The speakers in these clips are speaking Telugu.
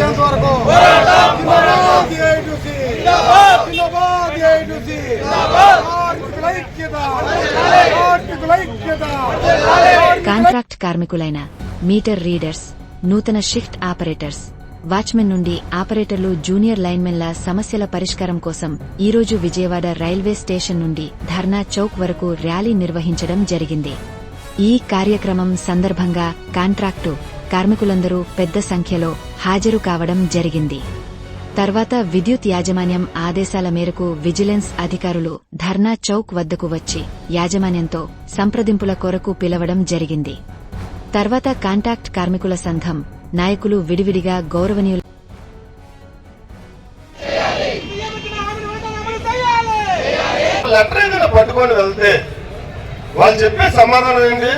వరకు. కాంట్రాక్ట్ కార్మికులైన మీటర్ రీడర్స్ నూతన షిఫ్ట్ ఆపరేటర్స్ వాచ్మెన్ నుండి ఆపరేటర్లు జూనియర్ లైన్మెన్ల సమస్యల పరిష్కారం కోసం ఈరోజు విజయవాడ రైల్వే స్టేషన్ నుండి ధర్నా చౌక్ వరకు ర్యాలీ నిర్వహించడం జరిగింది. ఈ కార్యక్రమం సందర్భంగా కాంట్రాక్టు కార్మికులందరూ పెద్ద సంఖ్యలో హాజరు కావడం జరిగింది. తర్వాత విద్యుత్ యాజమాన్యం ఆదేశాల మేరకు విజిలెన్స్ అధికారులు ధర్నా చౌక్ వద్దకు వచ్చి యాజమాన్యంతో సంప్రదింపుల కొరకు పిలవడం జరిగింది. తర్వాత కాంటాక్ట్ కార్మికుల సంఘం నాయకులు విడివిడిగా గౌరవనీయులు పట్టుకొని వెళ్తే వాళ్ళు చెప్పే సమాధానం ఏంటి?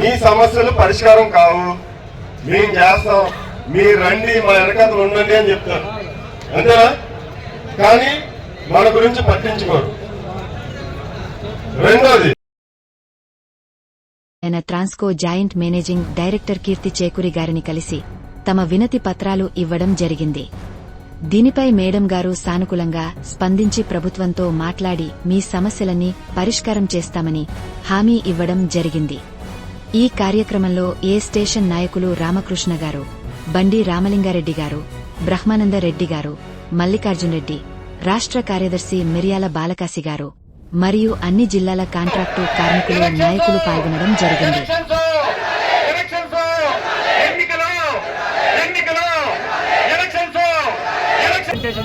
మీ సమస్యలు పరిష్కారం కావు. మేము చేస్తాం. మీరు రండి మా వెనకాతలు ఉండండి అని చెప్తారు. అంతేనా? కానీ మన గురించి పట్టించుకోరు. రెండోది. ఆయన Transco joint managing director Keerthi Chekuri గారిని కలిసి తమ వినతి పత్రాలు ఇవ్వడం జరిగింది. దీనిపై మేడం గారు సానుకూలంగా స్పందించి ప్రభుత్వంతో మాట్లాడి మీ సమస్యలన్నీ పరిష్కారం చేస్తామని హామీ ఇవ్వడం జరిగింది. ఈ కార్యక్రమంలో ఏ స్టేషన్ నాయకులు రామకృష్ణ గారు బండి రామలింగారెడ్డి గారు బ్రహ్మానందరెడ్డి గారు మల్లికార్జున్ రెడ్డి రాష్ట్ర కార్యదర్శి మిర్యాల బాలకాసి గారు మరియు అన్ని జిల్లాల కాంట్రాక్టు కార్మికులు నాయకులు పాల్గొనడం జరిగింది.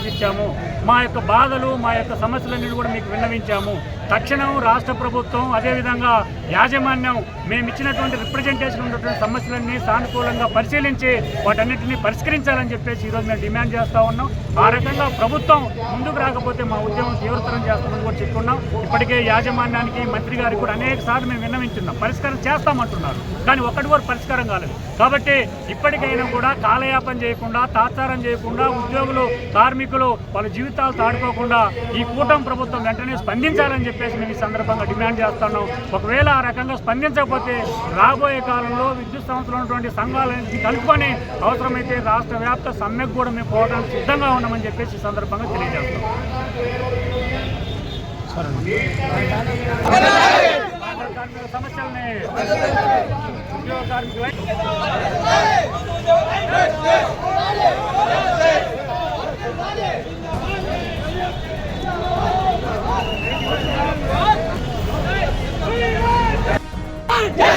ఇచ్చాము. మా యొక్క బాధలు మా యొక్క సమస్యలన్నీ కూడా మీకు విన్నవించాము. తక్షణం రాష్ట్ర ప్రభుత్వం అదేవిధంగా యాజమాన్యం మేము ఇచ్చినటువంటి రిప్రజెంటేషన్ ఉన్నటువంటి సమస్యలన్నీ సానుకూలంగా పరిశీలించి వాటన్నిటిని పరిష్కరించాలని చెప్పేసి ఈరోజు మేము డిమాండ్ చేస్తూ ఉన్నాం. ఆ రకంగా ప్రభుత్వం ముందుకు రాకపోతే మా ఉద్యమం తీవ్రతరం చేస్తామని కూడా చెప్పుకున్నాం. ఇప్పటికే యాజమాన్యానికి మంత్రి గారికి కూడా అనేక సార్లు మేము విన్నవించున్నాం. పరిష్కారం చేస్తామంటున్నారు. కానీ ఒక్కటి కూడా పరిష్కారం కాలేదు. కాబట్టి ఇప్పటికైనా కూడా కాలయాపన చేయకుండా తాత్సారం చేయకుండా ఉద్యోగులు కార్మికులు వాళ్ళ జీవితాలు తాడుకోకుండా ఈ కూటమి ప్రభుత్వం వెంటనే స్పందించాలని చెప్పి చెప్పేసి మేము ఈ సందర్భంగా డిమాండ్ చేస్తున్నాం. ఒకవేళ ఆ రకంగా స్పందించకపోతే రాబోయే కాలంలో విద్యుత్ సంస్థలు ఉన్నటువంటి సంఘాలన్నింటినీ కలుపుకొని అవసరమైతే రాష్ట్ర వ్యాప్త సమ్మెకు కూడా మేము పోవడానికి సిద్ధంగా ఉన్నామని చెప్పేసి ఈ సందర్భంగా తెలియజేస్తాం సమస్యల్ని ఉద్యోగ కార్మికుల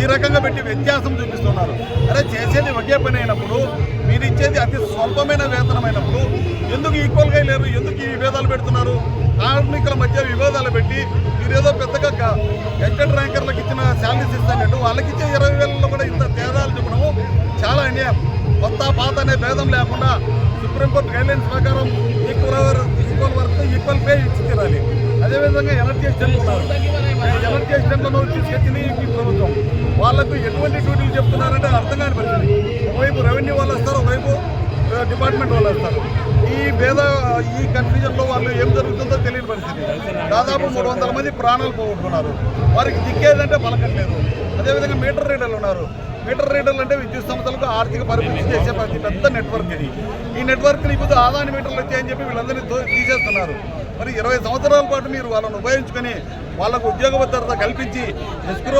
ఈ రకంగా పెట్టి వ్యత్యాసం చూపిస్తున్నారు. అరే చేసేది ఒకే పని అయినప్పుడు మీరు ఇచ్చేది అతి స్వల్పమైన వేతనమైనప్పుడు ఎందుకు ఈక్వల్గా లేరు? ఎందుకు ఈ విభేదాలు పెడుతున్నారు? కార్మికుల మధ్య విభేదాలు పెట్టి మీరేదో పెద్దగా ఎక్కడ ర్యాంకర్లకు ఇచ్చిన శాలరీస్ ఇస్తానంటూ వాళ్ళకి ఇచ్చే ఇరవై వేలలో కూడా ఇంత తేడాలు చెప్పడము చాలా అన్యాయం. కొత్త పాత అనే భేదం లేకుండా సుప్రీంకోర్టు గైడ్లైన్స్ ప్రకారం equal equal work equal pay ఇచ్చి తీరాలి. అదేవిధంగా ఎనర్జీ ఎక్స్టెంట్ ఉన్నారు ఎనర్జీ తీసుకొచ్చింది ఈ ప్రభుత్వం. వాళ్ళకు ఎటువంటి డ్యూటీలు చెప్తున్నారంటే అర్థం కాని పరిస్థితి. ఒకవైపు రెవెన్యూ వాళ్ళు వస్తారు ఒకవైపు డిపార్ట్మెంట్ వాళ్ళు వస్తారు. ఈ భేద ఈ కన్ఫ్యూజన్లో వాళ్ళు ఏం జరుగుతుందో తెలియని పరిస్థితి. దాదాపు మూడు వందల మంది ప్రాణాలు పోగొట్టుకున్నారు. వారికి దిక్కేదంటే పలకట్లేదు అదేవిధంగా మీటర్ రీడర్లు ఉన్నారు. మీటర్ రీడర్లు అంటే విద్యుత్ సంస్థలకు ఆర్థిక పరిమితి చేసే ప్రతి పెద్ద నెట్వర్క్ ఇది. ఈ నెట్వర్క్ ఇప్పుడు ఆదాని మీటర్లు వచ్చాయని చెప్పి వీళ్ళందరినీ తీసేస్తున్నారు. మరి ఇరవై సంవత్సరాల పాటు మీరు వాళ్ళని ఉపయోగించుకొని వాళ్ళకు ఉద్యోగ భద్రత కల్పించి ఎస్క్రో